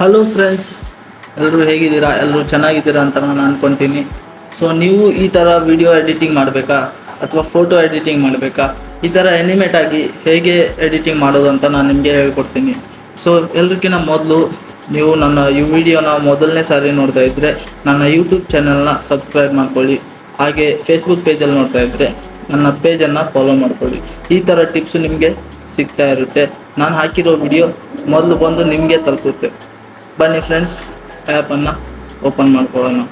Hello friends ಎಲ್ಲರೂ ಹೇಗಿದ್ದೀರಾ? ಎಲ್ಲರೂ ಚೆನ್ನಾಗಿದ್ದೀರಾ ಅಂತ ನಾನು ಅನ್ಕೊಂತೀನಿ. ಸೊ ನೀವು ಈ ಥರ ವಿಡಿಯೋ ಎಡಿಟಿಂಗ್ ಮಾಡಬೇಕಾ? ಅಥವಾ ಫೋಟೋ ಎಡಿಟಿಂಗ್ ಮಾಡಬೇಕಾ? ಈ ಥರ ಎನಿಮೇಟ್ ಆಗಿ ಹೇಗೆ ಎಡಿಟಿಂಗ್ ಮಾಡೋದು ಅಂತ ನಾನು ನಿಮಗೆ ಹೇಳ್ಕೊಡ್ತೀನಿ. ಸೊ ಎಲ್ರಿಗಿಂತ ಮೊದಲು ನೀವು ನನ್ನ ಈ ವಿಡಿಯೋನ ಮೊದಲನೇ ಸಾರಿ ನೋಡ್ತಾ ಇದ್ದರೆ ನನ್ನ ಯೂಟ್ಯೂಬ್ ಚಾನಲ್ನ ಸಬ್ಸ್ಕ್ರೈಬ್ ಮಾಡ್ಕೊಳ್ಳಿ. ಹಾಗೆ ಫೇಸ್ಬುಕ್ ಪೇಜಲ್ಲಿ ನೋಡ್ತಾ ಇದ್ದರೆ ನನ್ನ ಪೇಜನ್ನು ಫಾಲೋ ಮಾಡ್ಕೊಳ್ಳಿ. ಈ ಥರ ಟಿಪ್ಸು ನಿಮಗೆ ಸಿಗ್ತಾ ಇರುತ್ತೆ. ನಾನು ಹಾಕಿರೋ ವಿಡಿಯೋ ಮೊದಲು ಬಂದು ನಿಮಗೆ ತಲುಪುತ್ತೆ. ಬನ್ನಿ ಫ್ರೆಂಡ್ಸ್ ಆ್ಯಪನ್ನು ಓಪನ್ ಮಾಡ್ಕೊಳ್ಳೋಣ.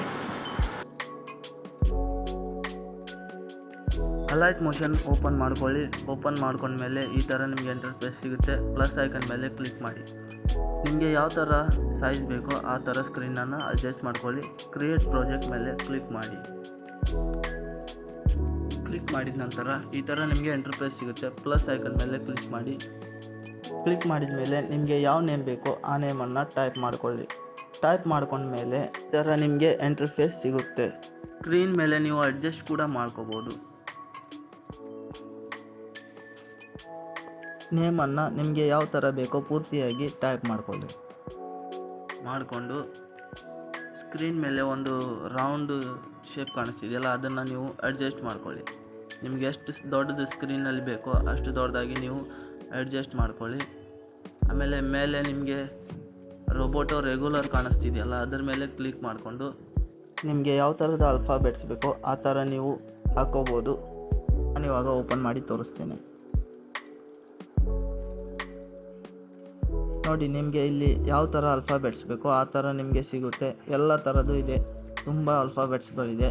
ಅಲರ್ಟ್ ಮೋಷನ್ ಓಪನ್ ಮಾಡ್ಕೊಳ್ಳಿ. ಓಪನ್ ಮಾಡ್ಕೊಂಡ್ಮೇಲೆ ಈ ಥರ ನಿಮಗೆ ಇಂಟರ್ಫೇಸ್ ಸಿಗುತ್ತೆ. ಪ್ಲಸ್ ಐಕನ್ ಮೇಲೆ ಕ್ಲಿಕ್ ಮಾಡಿ. ನಿಮಗೆ ಯಾವ ಥರ ಸೈಜ್ ಬೇಕೋ ಆ ಥರ ಸ್ಕ್ರೀನನ್ನು ಅಡ್ಜಸ್ಟ್ ಮಾಡ್ಕೊಳ್ಳಿ. ಕ್ರಿಯೇಟ್ ಪ್ರಾಜೆಕ್ಟ್ ಮೇಲೆ ಕ್ಲಿಕ್ ಮಾಡಿ. ಕ್ಲಿಕ್ ಮಾಡಿದ ನಂತರ ಈ ಥರ ನಿಮಗೆ ಇಂಟರ್ಫೇಸ್ ಸಿಗುತ್ತೆ. ಪ್ಲಸ್ ಐಕನ್ ಮೇಲೆ ಕ್ಲಿಕ್ ಮಾಡಿ. ಕ್ಲಿಕ್ ಮಾಡಿದ ಮೇಲೆ ನಿಮಗೆ ಯಾವ ನೇಮ್ ಬೇಕೋ ಆ ನೇಮನ್ನು ಟೈಪ್ ಮಾಡಿಕೊಳ್ಳಿ. ಟೈಪ್ ಮಾಡ್ಕೊಂಡ್ಮೇಲೆ ಈ ಥರ ನಿಮಗೆ ಇಂಟರ್ಫೇಸ್ ಸಿಗುತ್ತೆ. ಸ್ಕ್ರೀನ್ ಮೇಲೆ ನೀವು ಅಡ್ಜಸ್ಟ್ ಕೂಡ ಮಾಡ್ಕೋಬೋದು. ನೇಮನ್ನು ನಿಮಗೆ ಯಾವ ಥರ ಬೇಕೋ ಪೂರ್ತಿಯಾಗಿ ಟೈಪ್ ಮಾಡ್ಕೊಳ್ಳಿ. ಮಾಡಿಕೊಂಡು ಸ್ಕ್ರೀನ್ ಮೇಲೆ ಒಂದು ರೌಂಡ್ ಶೇಪ್ ಕಾಣಿಸ್ತಿದೆಯಲ್ಲ, ಅದನ್ನು ನೀವು ಅಡ್ಜಸ್ಟ್ ಮಾಡ್ಕೊಳ್ಳಿ. ನಿಮಗೆ ಎಷ್ಟು ದೊಡ್ಡದು ಸ್ಕ್ರೀನಲ್ಲಿ ಬೇಕೋ ಅಷ್ಟು ದೊಡ್ಡದಾಗಿ ನೀವು ಅಡ್ಜಸ್ಟ್ ಮಾಡ್ಕೊಳ್ಳಿ. ಆಮೇಲೆ ಮೇಲೆ ನಿಮಗೆ ರೋಬೋಟೋ ರೆಗ್ಯುಲರ್ ಕಾಣಿಸ್ತಿದೆಯಲ್ಲ, ಅದ್ರ ಮೇಲೆ ಕ್ಲಿಕ್ ಮಾಡಿಕೊಂಡು ನಿಮಗೆ ಯಾವ ಥರದ ಅಲ್ಫಾಬೆಟ್ಸ್ ಬೇಕೋ ಆ ಥರ ನೀವು ಹಾಕೋಬೋದು. ನಾನು ಇವಾಗ ಓಪನ್ ಮಾಡಿ ತೋರಿಸ್ತೇನೆ. ನೋಡಿ, ನಿಮಗೆ ಇಲ್ಲಿ ಯಾವ ಥರ ಅಲ್ಫಾಬೆಟ್ಸ್ ಬೇಕೋ ಆ ಥರ ನಿಮಗೆ ಸಿಗುತ್ತೆ. ಎಲ್ಲ ಥರದ್ದು ಇದೆ. ತುಂಬ ಅಲ್ಫಾಬೆಟ್ಸ್ಗಳಿದೆ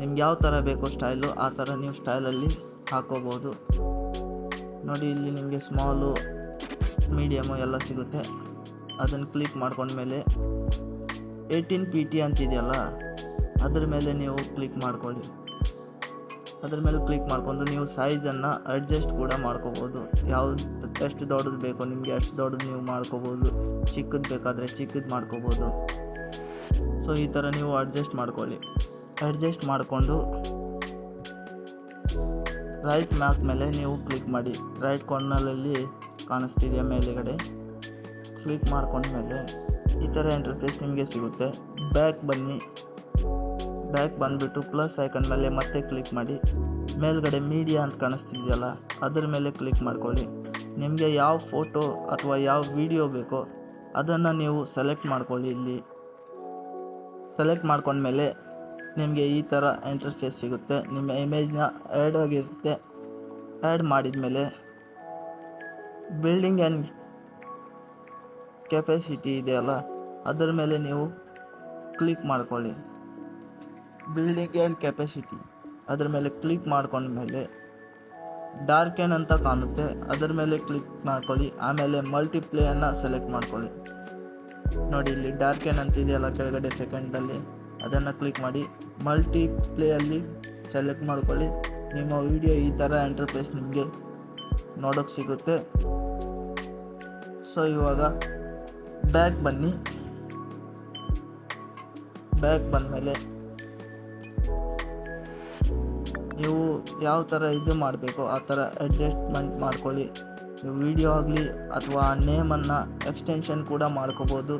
ನಿಮ್ಗೆ ಯಾವ ಥರ ಬೇಕೋ ಸ್ಟೈಲು ಆ ಥರ ನೀವು ಸ್ಟೈಲಲ್ಲಿ ಹಾಕೋಬೋದು. ನೋಡಿ, ಇಲ್ಲಿ ನಿಮಗೆ ಸ್ಮಾಲು ಮೀಡಿಯಮು ಎಲ್ಲ ಸಿಗುತ್ತೆ. ಅದನ್ನು ಕ್ಲಿಕ್ ಮಾಡ್ಕೊಂಡ್ಮೇಲೆ ಏಯ್ಟೀನ್ ಪಿ ಟಿ ಅಂತಿದೆಯಲ್ಲ, ಅದ್ರ ಮೇಲೆ ನೀವು ಕ್ಲಿಕ್ ಮಾಡ್ಕೊಳ್ಳಿ. ಅದ್ರ ಮೇಲೆ ಕ್ಲಿಕ್ ಮಾಡಿಕೊಂಡು ನೀವು ಸೈಜನ್ನು ಅಡ್ಜಸ್ಟ್ ಕೂಡ ಮಾಡ್ಕೋಬೋದು. ಯಾವ್ದು ಎಷ್ಟು ದೊಡ್ಡದು ಬೇಕೋ ನಿಮಗೆ ಅಷ್ಟು ದೊಡ್ಡದು ನೀವು ಮಾಡ್ಕೋಬೋದು. ಚಿಕ್ಕದು ಬೇಕಾದರೆ ಚಿಕ್ಕದು ಮಾಡ್ಕೋಬೋದು. ಸೊ ಈ ಥರ ನೀವು ಅಡ್ಜಸ್ಟ್ ಮಾಡ್ಕೊಳ್ಳಿ. ಅಡ್ಜಸ್ಟ್ ಮಾಡಿಕೊಂಡು ರೈಟ್ ಮ್ಯಾಪ್ ಮೇಲೆ ನೀವು ಕ್ಲಿಕ್ ಮಾಡಿ. ರೈಟ್ ಕಾರ್ನರಲ್ಲಿ ಕಾಣಿಸ್ತಿದೆಯಾ ಮೇಲೆಗಡೆ? ಕ್ಲಿಕ್ ಮಾಡ್ಕೊಂಡ್ಮೇಲೆ ಈ ಥರ ಇಂಟರ್ಫೇಸ್ ನಿಮಗೆ ಸಿಗುತ್ತೆ. ಬ್ಯಾಕ್ ಬನ್ನಿ. ಬ್ಯಾಕ್ ಬಂದುಬಿಟ್ಟು ಪ್ಲಸ್ ಐಕನ್ ಮೇಲೆ ಮತ್ತೆ ಕ್ಲಿಕ್ ಮಾಡಿ. ಮೇಲ್ಗಡೆ ಮೀಡಿಯಾ ಅಂತ ಕಾಣಿಸ್ತಿದೆಯಲ್ಲ, ಅದರ ಮೇಲೆ ಕ್ಲಿಕ್ ಮಾಡ್ಕೊಳ್ಳಿ. ನಿಮಗೆ ಯಾವ ಫೋಟೋ ಅಥವಾ ಯಾವ ವಿಡಿಯೋ ಬೇಕೋ ಅದನ್ನು ನೀವು ಸೆಲೆಕ್ಟ್ ಮಾಡ್ಕೊಳ್ಳಿ ಇಲ್ಲಿ. ಸೆಲೆಕ್ಟ್ ಮಾಡ್ಕೊಂಡ್ಮೇಲೆ ನಿಮಗೆ ಈ ಥರ ಇಂಟರ್ಫೇಸ್ ಸಿಗುತ್ತೆ. ನಿಮ್ಮ ಇಮೇಜ್ನ ಆ್ಯಡ್ ಆಗಿರುತ್ತೆ. ಆ್ಯಡ್ ಮಾಡಿದ ಮೇಲೆ ಬಿಲ್ಡಿಂಗ್ ಆ್ಯಂಡ್ ಕೆಪಾಸಿಟಿ ಇದೆಯಲ್ಲ, ಅದರ ಮೇಲೆ ನೀವು ಕ್ಲಿಕ್ ಮಾಡ್ಕೊಳ್ಳಿ. ಬಿಲ್ಡಿಂಗ್ ಆ್ಯಂಡ್ ಕೆಪಾಸಿಟಿ ಅದರ ಮೇಲೆ ಕ್ಲಿಕ್ ಮಾಡ್ಕೊಂಡ ಮೇಲೆ ಡಾರ್ಕ್ ಏನ್ ಅಂತ ಕಾಣುತ್ತೆ. ಅದರ ಮೇಲೆ ಕ್ಲಿಕ್ ಮಾಡ್ಕೊಳ್ಳಿ. ಆಮೇಲೆ ಮಲ್ಟಿಪ್ಲೇಯನ್ನು ಸೆಲೆಕ್ಟ್ ಮಾಡ್ಕೊಳ್ಳಿ. ನೋಡಿ, ಇಲ್ಲಿ ಡಾರ್ಕ್ ಆ್ಯಂಡ್ ಅಂತಿದೆಯಲ್ಲ ಕೆಳಗಡೆ ಸೆಕೆಂಡಲ್ಲಿ ಅದನ್ನು ಕ್ಲಿಕ್ ಮಾಡಿ ಮಲ್ಟಿಪ್ಲೇಯಲ್ಲಿ ಸೆಲೆಕ್ಟ್ ಮಾಡ್ಕೊಳ್ಳಿ. ನಿಮ್ಮ ವಿಡಿಯೋ ಈ ಥರ ಎಂಟರ್ಪ್ರೈಸ್ ನಿಮಗೆ ನೋಡೋಕ್ಕೆ ಸಿಗುತ್ತೆ. ಸೊ ಇವಾಗ ಬ್ಯಾಗ್ ಬನ್ನಿ. ಬ್ಯಾಕ್ ಬಂದಮೇಲೆ ನೀವು ಯಾವ ಥರ ಇದು ಮಾಡಬೇಕು, ಆ ಥರ ಅಡ್ಜಸ್ಟ್ಮೆಂಟ್ ಮಾಡ್ಕೊಳ್ಳಿ. ವಿಡಿಯೋ ಆಗಲಿ ಅಥವಾ ನೇಮನ್ನು ಎಕ್ಸ್ಟೆನ್ಷನ್ ಕೂಡ ಮಾಡ್ಕೋಬೋದು.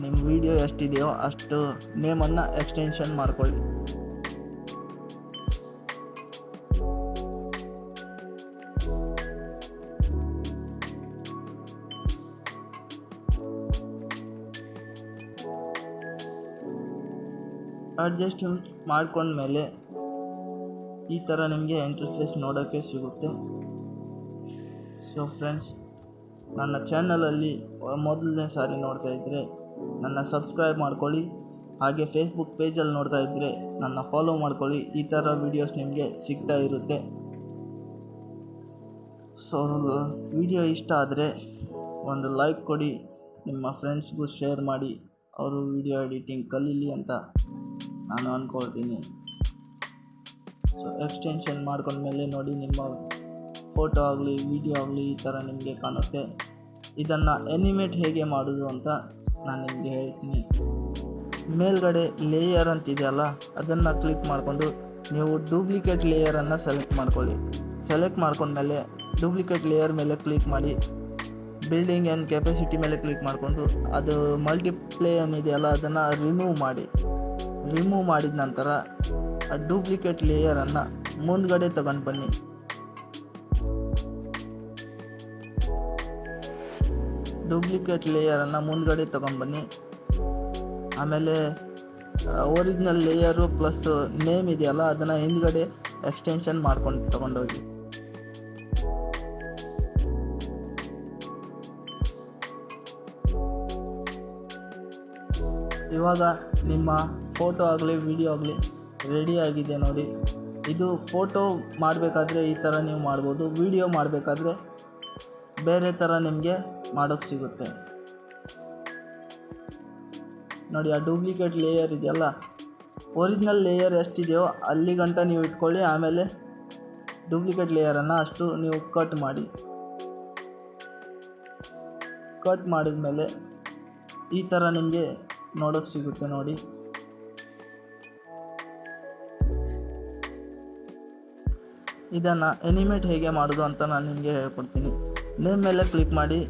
ನಿಮ್ಮ ವಿಡಿಯೋ ಎಷ್ಟಿದೆಯೋ ಅಷ್ಟು ನೇಮನ್ನು ಎಕ್ಸ್ಟೆನ್ಷನ್ ಮಾಡ್ಕೊಳ್ಳಿ. ಅಡ್ಜಸ್ಟ್ಮೆಂಟ್ ಮಾಡ್ಕೊಂಡ್ಮೇಲೆ ಈ ಥರ ನಿಮಗೆ ಇಂಟರ್ಫೇಸ್ ನೋಡೋಕ್ಕೆ ಸಿಗುತ್ತೆ. ಸೊ ಫ್ರೆಂಡ್ಸ್ ನನ್ನ ಚಾನಲಲ್ಲಿ ಮೊದಲನೇ ಸಾರಿ ನೋಡ್ತಾ ಇದ್ದರೆ ನನ್ನ ಸಬ್ಸ್ಕ್ರೈಬ್ ಮಾಡ್ಕೊಳ್ಳಿ. ಹಾಗೆ ಫೇಸ್ಬುಕ್ ಪೇಜಲ್ಲಿ ನೋಡ್ತಾ ಇದ್ದರೆ ನನ್ನ ಫಾಲೋ ಮಾಡ್ಕೊಳ್ಳಿ. ಈ ಥರ ವೀಡಿಯೋಸ್ ನಿಮಗೆ ಸಿಗ್ತಾ ಇರುತ್ತೆ. ಸೊ ವಿಡಿಯೋ ಇಷ್ಟ ಆದರೆ ಒಂದು ಲೈಕ್ ಕೊಡಿ. ನಿಮ್ಮ ಫ್ರೆಂಡ್ಸ್ಗೂ ಶೇರ್ ಮಾಡಿ. ಅವರು ವಿಡಿಯೋ ಎಡಿಟಿಂಗ್ ಕಲೀಲಿ ಅಂತ ನಾನು ಅಂದ್ಕೊಳ್ತೀನಿ ಸೊ ಎಕ್ಸ್ಟೆನ್ಷನ್ ಮಾಡ್ಕೊಂಡ್ಮೇಲೆ ನೋಡಿ ನಿಮ್ಮ ಫೋಟೋ ಆಗಲಿ ವಿಡಿಯೋ ಆಗಲಿ ಈ ಥರ ನಿಮಗೆ ಕಾಣುತ್ತೆ. ಇದನ್ನು ಎನಿಮೇಟ್ ಹೇಗೆ ಮಾಡೋದು ಅಂತ ನಾನು ನಿಮಗೆ ಹೇಳ್ತೀನಿ. ಮೇಲ್ಗಡೆ ಲೇಯರ್ ಅಂತಿದೆಯಲ್ಲ ಅದನ್ನು ಕ್ಲಿಕ್ ಮಾಡಿಕೊಂಡು ನೀವು ಡೂಪ್ಲಿಕೇಟ್ ಲೇಯರನ್ನು ಸೆಲೆಕ್ಟ್ ಮಾಡ್ಕೊಳ್ಳಿ. ಸೆಲೆಕ್ಟ್ ಮಾಡ್ಕೊಂಡ್ಮೇಲೆ ಡೂಪ್ಲಿಕೇಟ್ ಲೇಯರ್ ಮೇಲೆ ಕ್ಲಿಕ್ ಮಾಡಿ ಬಿಲ್ಡಿಂಗ್ ಆ್ಯಂಡ್ ಕೆಪಾಸಿಟಿ ಮೇಲೆ ಕ್ಲಿಕ್ ಮಾಡಿಕೊಂಡು, ಅದು ಮಲ್ಟಿಪ್ಲೇ ಏನಿದೆಯಲ್ಲ ಅದನ್ನು ರಿಮೂವ್ ಮಾಡಿ. ರಿಮೂವ್ ಮಾಡಿದ ನಂತರ ಆ ಡೂಪ್ಲಿಕೇಟ್ ಲೇಯರನ್ನು ಮುಂದ್ಗಡೆ ತಗೊಂಡು ಬನ್ನಿ. ಡೂಪ್ಲಿಕೇಟ್ ಲೇಯರನ್ನು ಮುಂದ್ಗಡೆ ತೊಗೊಂಬನ್ನಿ ಆಮೇಲೆ ಒರಿಜಿನಲ್ ಲೇಯರು ಪ್ಲಸ್ ನೇಮ್ ಇದೆಯಲ್ಲ, ಅದನ್ನು ಹಿಂದ್ಗಡೆ ಎಕ್ಸ್ಟೆನ್ಷನ್ ಮಾಡ್ಕೊಂಡು, ತೊಗೊಂಡೋಗಿ. ಇವಾಗ ನಿಮ್ಮ ಫೋಟೋ ಆಗಲಿ ವಿಡಿಯೋ ಆಗಲಿ ರೆಡಿ ಆಗಿದೆ ನೋಡಿ. ಇದು ಫೋಟೋ ಮಾಡಬೇಕಾದ್ರೆ ಈ ಥರ ನೀವು ಮಾಡ್ಬೋದು ವಿಡಿಯೋ ಮಾಡಬೇಕಾದ್ರೆ ಬೇರೆ ಥರ ನಿಮಗೆ ಮಾಡೋಕ್ಕೆ ಸಿಗುತ್ತೆ. ನೋಡಿ, ಆ ಡೂಪ್ಲಿಕೇಟ್ ಲೇಯರ್ ಇದೆಯಲ್ಲ? ಒರಿಜಿನಲ್ ಲೇಯರ್ ಎಷ್ಟಿದೆಯೋ ಅಲ್ಲಿ ಗಂಟ ನೀವು ಇಟ್ಕೊಳ್ಳಿ, ಆಮೇಲೆ ಡೂಪ್ಲಿಕೇಟ್ ಲೇಯರನ್ನು ಅಷ್ಟು ನೀವು ಕಟ್ ಮಾಡಿ. ಕಟ್ ಮಾಡಿದ ಮೇಲೆ ಈ ಥರ ನಿಮಗೆ ನೋಡೋಕ್ಕೆ ಸಿಗುತ್ತೆ ನೋಡಿ. ಇದನ್ನು ಎನಿಮೇಟ್ ಹೇಗೆ ಮಾಡೋದು ಅಂತ ನಾನು ನಿಮಗೆ ಹೇಳ್ಕೊಡ್ತೀನಿ. ನೇಮ್ ಮೇಲೆ ಕ್ಲಿಕ್ ಮಾಡಿ.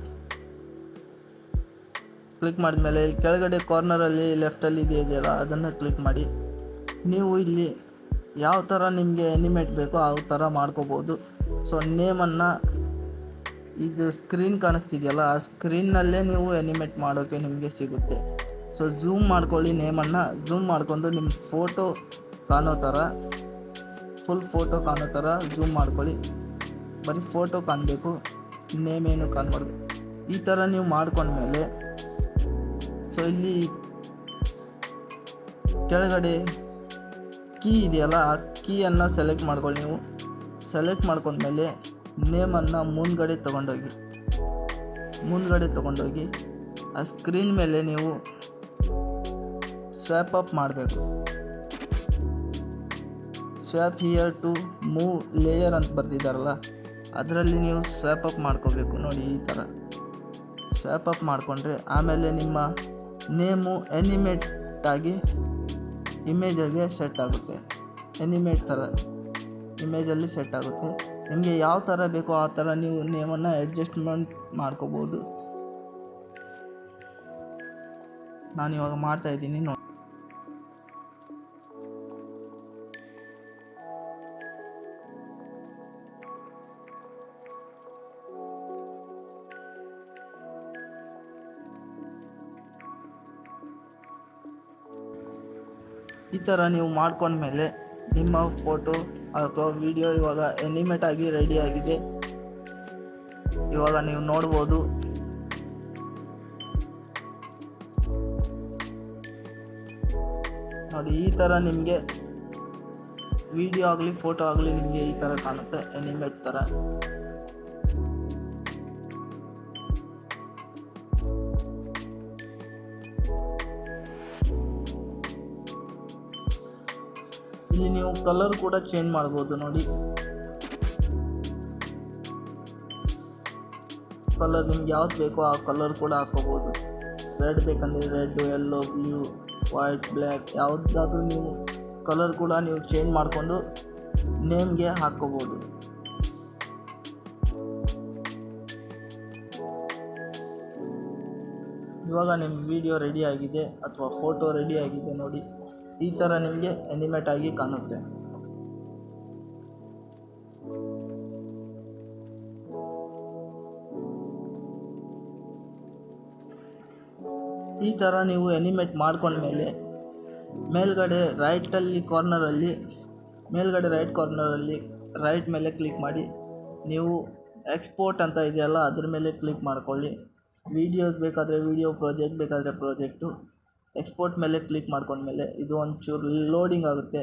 ಕ್ಲಿಕ್ ಮಾಡಿದ್ಮೇಲೆ ಇಲ್ಲಿ ಕೆಳಗಡೆ ಕಾರ್ನರಲ್ಲಿ ಲೆಫ್ಟಲ್ಲಿ ಇದೆಯಲ್ಲ, ಅದನ್ನು ಕ್ಲಿಕ್ ಮಾಡಿ. ನೀವು ಇಲ್ಲಿ ಯಾವ ಥರ ನಿಮಗೆ ಎನಿಮೇಟ್ ಬೇಕೋ ಆ ಥರ ಮಾಡ್ಕೋಬೋದು. ಸೊ ನೇಮನ್ನು ಇದು ಸ್ಕ್ರೀನ್ ಕಾಣಿಸ್ತಿದೆಯಲ್ಲ, ಆ ಸ್ಕ್ರೀನ್ನಲ್ಲೇ ನೀವು ಎನಿಮೇಟ್ ಮಾಡೋಕ್ಕೆ ನಿಮಗೆ ಸಿಗುತ್ತೆ. ಸೊ ಝೂಮ್ ಮಾಡ್ಕೊಳ್ಳಿ ನೇಮನ್ನು ಝೂಮ್ ಮಾಡ್ಕೊಂಡು ನಿಮ್ಮ ಫೋಟೋ ಕಾಣೋ ಥರ ಫುಲ್ ಫೋಟೋ ಕಾಣೋ ಥರ ಝೂಮ್ ಮಾಡ್ಕೊಳ್ಳಿ. ಬರೀ ಫೋಟೋ ಕಾಣಬೇಕು ನೇಮ್ ಏನು ಕಾಣಬಾರ್ದು. ಈ ಥರ ನೀವು ಮಾಡ್ಕೊಂಡ್ಮೇಲೆ ಸೊ ಇಲ್ಲಿ ಕೆಳಗಡೆ ಕೀ ಇದೆಯಲ್ಲ, ಆ ಕೀಯನ್ನು ಸೆಲೆಕ್ಟ್ ಮಾಡ್ಕೊಳ್ಳಿ ನೀವು. ಸೆಲೆಕ್ಟ್ ಮಾಡ್ಕೊಂಡ್ಮೇಲೆ ನೇಮನ್ನು ಮುಂದ್ಗಡೆ ತೊಗೊಂಡೋಗಿ ಮುಂದ್ಗಡೆ ತೊಗೊಂಡೋಗಿ, ಆ ಸ್ಕ್ರೀನ್ ಮೇಲೆ ನೀವು ಸ್ವ್ಯಾಪ್ ಅಪ್ ಮಾಡಬೇಕು. Swipe here to move layer ಅಂತ ಬರ್ತಿದ್ದಾರಲ್ಲ ಅದರಲ್ಲಿ ನೀವು ಸ್ವ್ಯಾಪ್ ಅಪ್ ಮಾಡ್ಕೋಬೇಕು. ನೋಡಿ ಈ ಥರ ಸ್ವ್ಯಾಪ್ ಅಪ್ ಮಾಡಿಕೊಂಡ್ರೆ ಆಮೇಲೆ ನಿಮ್ಮ ನೇಮು ಎನಿಮೇಟ್ ಆಗಿ ಇಮೇಜಲ್ಲಿ ಸೆಟ್ ಆಗುತ್ತೆ. ಎನಿಮೇಟ್ ಥರ ಇಮೇಜಲ್ಲಿ ಸೆಟ್ ಆಗುತ್ತೆ. ನಿಮಗೆ ಯಾವ ಥರ ಬೇಕೋ ಆ ಥರ ನೀವು ನೇಮನ್ನು ಅಡ್ಜಸ್ಟ್ಮೆಂಟ್ ಮಾಡ್ಕೋಬೋದು. ನಾನು ಇವಾಗ ಮಾಡ್ತಾ ಇದ್ದೀನಿ ನೋಡಿ ಈ ಥರ ನೀವು ಮಾಡ್ಕೊಂಡ್ಮೇಲೆ ನಿಮ್ಮ ಫೋಟೋ ಅಥವಾ ವಿಡಿಯೋ ಇವಾಗ ಎನಿಮೇಟ್ ಆಗಿ ರೆಡಿ ಆಗಿದೆ. ಇವಾಗ ನೀವು ನೋಡ್ಬೋದು. ನೋಡಿ, ಈ ಥರ ನಿಮಗೆ ವಿಡಿಯೋ ಆಗಲಿ ಫೋಟೋ ಆಗಲಿ ನಿಮಗೆ ಈ ಥರ ಕಾಣುತ್ತೆ ಎನಿಮೇಟ್ ಥರ ಇಲ್ಲಿ ನೀವು ಕಲರ್ ಕೂಡ ಚೇಂಜ್ ಮಾಡ್ಬೋದು ನೋಡಿ. ಕಲರ್ ನಿಮ್ಗೆ ಯಾವ್ದು ಬೇಕೋ ಆ ಕಲರ್ ಕೂಡ ಹಾಕೋಬೋದು ರೆಡ್ ಬೇಕಂದರೆ red yellow blue white black ಯಾವುದಾದ್ರೂ ನೀವು ಕಲರ್ ಕೂಡ ನೀವು ಚೇಂಜ್ ಮಾಡಿಕೊಂಡು ನೇಮ್ಗೆ ಹಾಕ್ಕೋಬೋದು. ಇವಾಗ ನಿಮ್ಮ ವಿಡಿಯೋ ರೆಡಿ ಆಗಿದೆ ಅಥವಾ ಫೋಟೋ ರೆಡಿ ಆಗಿದೆ ನೋಡಿ. ಈ ಥರ ನಿಮಗೆ ಎನಿಮೇಟ್ ಆಗಿ ಕಾಣುತ್ತೆ. ಈ ಥರ ನೀವು ಎನಿಮೇಟ್ ಮಾಡ್ಕೊಂಡ್ಮೇಲೆ ಮೇಲ್ಗಡೆ ರೈಟಲ್ಲಿ ಕಾರ್ನರಲ್ಲಿ ಮೇಲ್ಗಡೆ ರೈಟ್ ಕಾರ್ನರಲ್ಲಿ ರೈಟ್ ಮೇಲೆ ಕ್ಲಿಕ್ ಮಾಡಿ, ನೀವು ಎಕ್ಸ್ಪೋರ್ಟ್ ಅಂತ ಇದೆಯಲ್ಲ ಅದ್ರ ಮೇಲೆ ಕ್ಲಿಕ್ ಮಾಡ್ಕೊಳ್ಳಿ. ವೀಡಿಯೋಸ್ ಬೇಕಾದರೆ ವೀಡಿಯೋ ಪ್ರಾಜೆಕ್ಟ್ ಬೇಕಾದರೆ ಪ್ರಾಜೆಕ್ಟು ಎಕ್ಸ್ಪೋರ್ಟ್ ಮೇಲೆ ಕ್ಲಿಕ್ ಮಾಡ್ಕೊಂಡ್ಮೇಲೆ ಇದು ಒಂಚೂರು ಲೋಡಿಂಗ್ ಆಗುತ್ತೆ.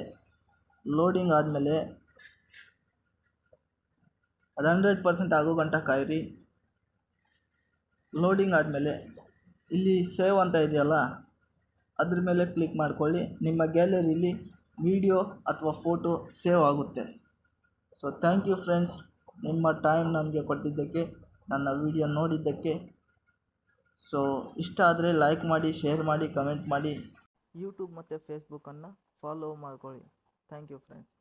ಲೋಡಿಂಗ್ ಆದಮೇಲೆ ಅದು ಹಂಡ್ರೆಡ್ ಪರ್ಸೆಂಟ್ ಆಗೋ ಗಂಟ ಕಾಯಿರಿ. ಲೋಡಿಂಗ್ ಆದಮೇಲೆ ಇಲ್ಲಿ ಸೇವ್ ಅಂತ ಇದೆಯಲ್ಲ, ಅದ್ರ ಮೇಲೆ ಕ್ಲಿಕ್ ಮಾಡ್ಕೊಳ್ಳಿ. ನಿಮ್ಮ ಗ್ಯಾಲರಿಲಿ ವಿಡಿಯೋ ಅಥವಾ ಫೋಟೋ ಸೇವ್ ಆಗುತ್ತೆ. ಸೊ ಥ್ಯಾಂಕ್ ಯು ಫ್ರೆಂಡ್ಸ್ ನಿಮ್ಮ ಟೈಮ್ ನಮಗೆ ಕೊಟ್ಟಿದ್ದಕ್ಕೆ, ನನ್ನ ವಿಡಿಯೋ ನೋಡಿದ್ದಕ್ಕೆ ಸೊ ಇಷ್ಟ ಆದರೆ ಲೈಕ್ ಮಾಡಿ ಶೇರ್ ಮಾಡಿ ಕಮೆಂಟ್ ಮಾಡಿ. ಯೂಟ್ಯೂಬ್ ಮತ್ತು ಫೇಸ್ಬುಕ್ಕನ್ನು ಫಾಲೋ ಮಾಡ್ಕೊಳ್ಳಿ. Thank you friends